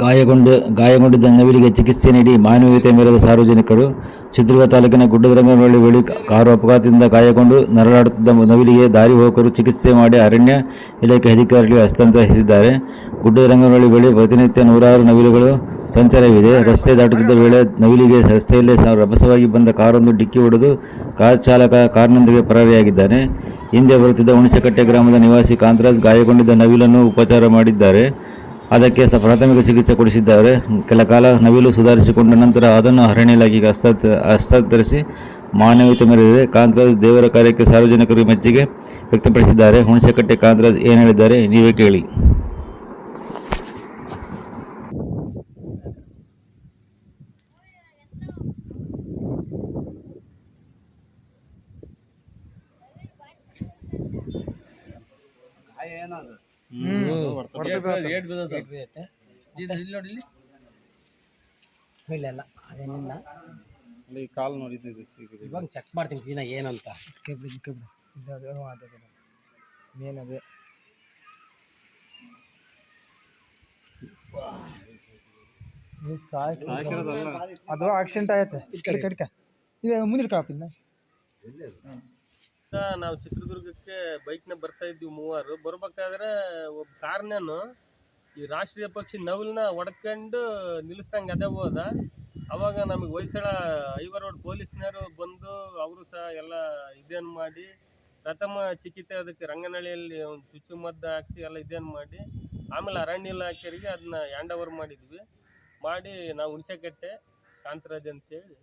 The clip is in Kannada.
ಗಾಯಗೊಂಡ, ಗಾಯಗೊಂಡಿದ್ದ ನವಿಲಿಗೆ ಚಿಕಿತ್ಸೆ ನೀಡಿ ಮಾನವೀಯತೆ ಮೆರೆದ ಸಾರ್ವಜನಿಕರು ಚಿತ್ರದುರ್ಗ ತಾಲೂಕಿನ ಗುಡ್ಡದರಂಗನಹಳ್ಳಿ ಬಳಿ ಕಾರು ಅಪಘಾತದಿಂದ ಗಾಯಗೊಂಡು ನರಳಾಡುತ್ತಿದ್ದ ನವಿಲಿಗೆ ದಾರಿ ಹೋಕರು ಚಿಕಿತ್ಸೆ ಮಾಡಿ ಅರಣ್ಯ ಇಲಾಖೆ ಅಧಿಕಾರಿಗಳಿಗೆ ಹಸ್ತಾಂತರಿಸಿದ್ದಾರೆ. ಗುಡ್ಡದರಂಗನಹಳ್ಳಿ ಬಳಿ ಪ್ರತಿನಿತ್ಯ ನೂರಾರು ನವಿಲುಗಳು ಸಂಚಾರವಿದೆ. ರಸ್ತೆ ದಾಟುತ್ತಿದ್ದ ವೇಳೆ ನವಿಲಿಗೆ ರಸ್ತೆಯಲ್ಲೇ ರಭಸವಾಗಿ ಬಂದ ಕಾರೊಂದು ಡಿಕ್ಕಿ ಹೊಡೆದು ಕಾರ್ ಚಾಲಕ ಕಾರ್ನೊಂದಿಗೆ ಪರಾರಿಯಾಗಿದ್ದಾನೆ. ಹಿಂದೆ ಬರುತ್ತಿದ್ದ ಹುಣಸೆಕಟ್ಟೆ ಗ್ರಾಮದ ನಿವಾಸಿ ಕಾಂತರಾಜ್ ಗಾಯಗೊಂಡಿದ್ದ ನವಿಲನ್ನು ಉಪಚಾರ ಮಾಡಿದ್ದಾರೆ. ಅದಕ್ಕೆ ಪ್ರಾಥಮಿಕ ಚಿಕಿತ್ಸೆ ಕೊಡಿಸಿದ್ದಾರೆ. ಕೆಲ ಕಾಲ ನವಿಲು ಸುಧಾರಿಸಿಕೊಂಡ ನಂತರ ಅದನ್ನು ಅರಣ್ಯ ಇಲಾಖೆಗೆ ಹಸ್ತಾಂತ ಹಸ್ತಾಂತರಿಸಿ ಮಾನವೀಯತೆ ಮೆರೆದಿದೆ. ಕಾಂತರಾಜ್ ದೇವರ ಕಾರ್ಯಕ್ಕೆ ಸಾರ್ವಜನಿಕರು ಮೆಚ್ಚುಗೆ ವ್ಯಕ್ತಪಡಿಸಿದ್ದಾರೆ. ಹುಣಸೆಕಟ್ಟೆ ಕಾಂತರಾಜ್ ಏನು ಹೇಳಿದ್ದಾರೆ ನೀವೇ ಕೇಳಿ. ಅದೇನಿಲ್ಲ. ಅಲ್ಲಿ ಕಾಲು ನೋಡಿದ್ದು ಇವಾಗ ಚೆಕ್ ಮಾಡ್ತೀನಿ ಸೀನಾ ಏನಂತ. ಮೇನ್ ಅದೇ. ಆಕ್ಸಿಡೆಂಟ್ ಆಯ್ತೆ. ಕಡಿಕ ಕಡಿಕ ಈಗ ಮುಂದೆ ಇಟ್ಕೊಳಪ್ಪ ನಾವು ಚಿತ್ರದುರ್ಗಕ್ಕೆ ಬೈಕ್ನ ಬರ್ತಾ ಇದ್ವಿ ಮೂವರು. ಬರ್ಬೇಕಾದ್ರೆ ಒಬ್ಬ ಕಾರ್ನೇನು ಈ ರಾಷ್ಟ್ರೀಯ ಪಕ್ಷಿ ನವಿಲನ್ನ ಹೊಡ್ಕೊಂಡು ನಿಲ್ಲಿಸ್ದಂಗೆ ಅದೇ ಹೋದ. ಅವಾಗ ನಮಗೆ ಹೊಯ್ಸಳ ಐವರೋಡ್ ರೋಡ್ ಪೊಲೀಸ್ನವರು ಬಂದು ಅವರು ಸಹ ಎಲ್ಲ ಇದೇನು ಮಾಡಿ, ಪ್ರಥಮ ಚಿಕಿತ್ಸೆ ಅದಕ್ಕೆ ರಂಗನಹಳ್ಳಿಯಲ್ಲಿ ಒಂದು ಚುಚ್ಚು ಮದ್ದು ಹಾಕ್ಸಿ ಎಲ್ಲ ಇದೇನು ಮಾಡಿ, ಆಮೇಲೆ ಅರಣ್ಯ ಇಲಾಖೆಯವರಿಗೆ ಅದನ್ನ ಹ್ಯಾಂಡ್ ಓವರ್ ಮಾಡಿದ್ವಿ. ಮಾಡಿ ನಾವು ಹುಣಸೆಕಟ್ಟೆ, ಕಾಂತರಾಜ್ ಅಂತೇಳಿ.